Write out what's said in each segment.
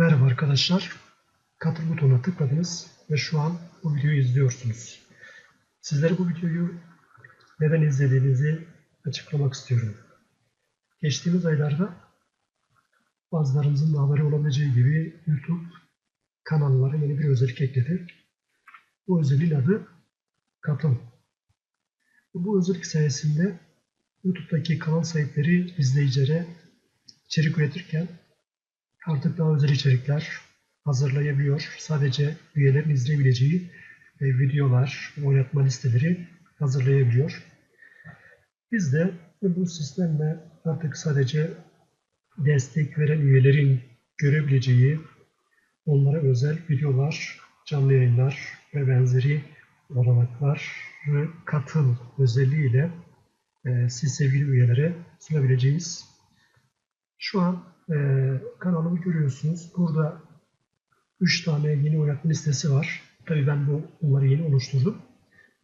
Merhaba arkadaşlar. Katıl butonuna tıkladınız ve şu an bu videoyu izliyorsunuz. Sizlere bu videoyu neden izlediğinizi açıklamak istiyorum. Geçtiğimiz aylarda bazılarınızın da haberi olabileceği gibi YouTube kanallara yeni bir özellik ekledi. Bu özelliğin adı Katıl. Bu özellik sayesinde YouTube'daki kanal sahipleri izleyicilere içerik üretirken artık daha özel içerikler hazırlayabiliyor. Sadece üyelerin izleyebileceği e, videolar, oynatma listeleri hazırlayabiliyor. Biz de bu sistemle artık sadece destek veren üyelerin görebileceği onlara özel videolar, canlı yayınlar ve benzeri olanaklar katıl özelliğiyle e, siz sevgili üyelere sunabileceğiz. Şu an e, kanalımı görüyorsunuz. Burada 3 tane yeni oynatma listesi var. Tabii ben bu bunları yeni oluşturdum.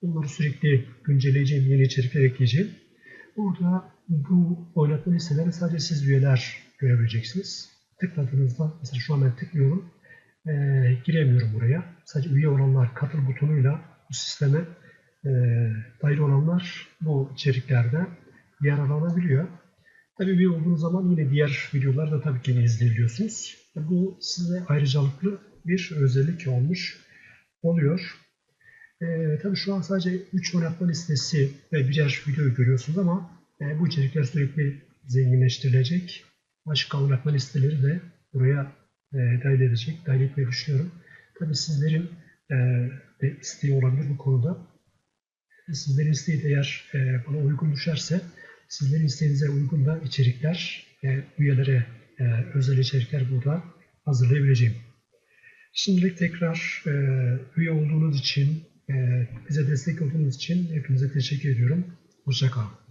Bunları sürekli güncelleyeceğim, yeni içerikler ekleyeceğim. Burada bu oynatma listeleri sadece siz üyeler görebileceksiniz. Tıkladığınızda, mesela şu an ben tıklıyorum, e, giremiyorum buraya. Sadece üye olanlar katıl butonuyla bu sisteme e, dahil olanlar bu içeriklerde yer alabiliyor. Tabii üye olduğunuz zaman yine diğer videoları da tabii ki yine izleyebiliyorsunuz. Bu size ayrıcalıklı bir özellik olmuş oluyor. Ee, tabii şu an sadece 3 oynatma listesi ve birer videoyu görüyorsunuz ama e, bu içerikler sürekli zenginleştirilecek. Başka oynatma listeleri de buraya e, dahil edecek, dahil etmeyi düşünüyorum. Tabii sizlerin e, de isteği olabilir bu konuda. Sizlerin isteği de eğer e, bana uygun düşerse sizlerin isteğinize uygun da içerikler, e, üyelere e, özel içerikler burada hazırlayabileceğim. Şimdilik tekrar e, üye olduğunuz için, e, bize destek olduğunuz için hepinize teşekkür ediyorum. Hoşçakalın.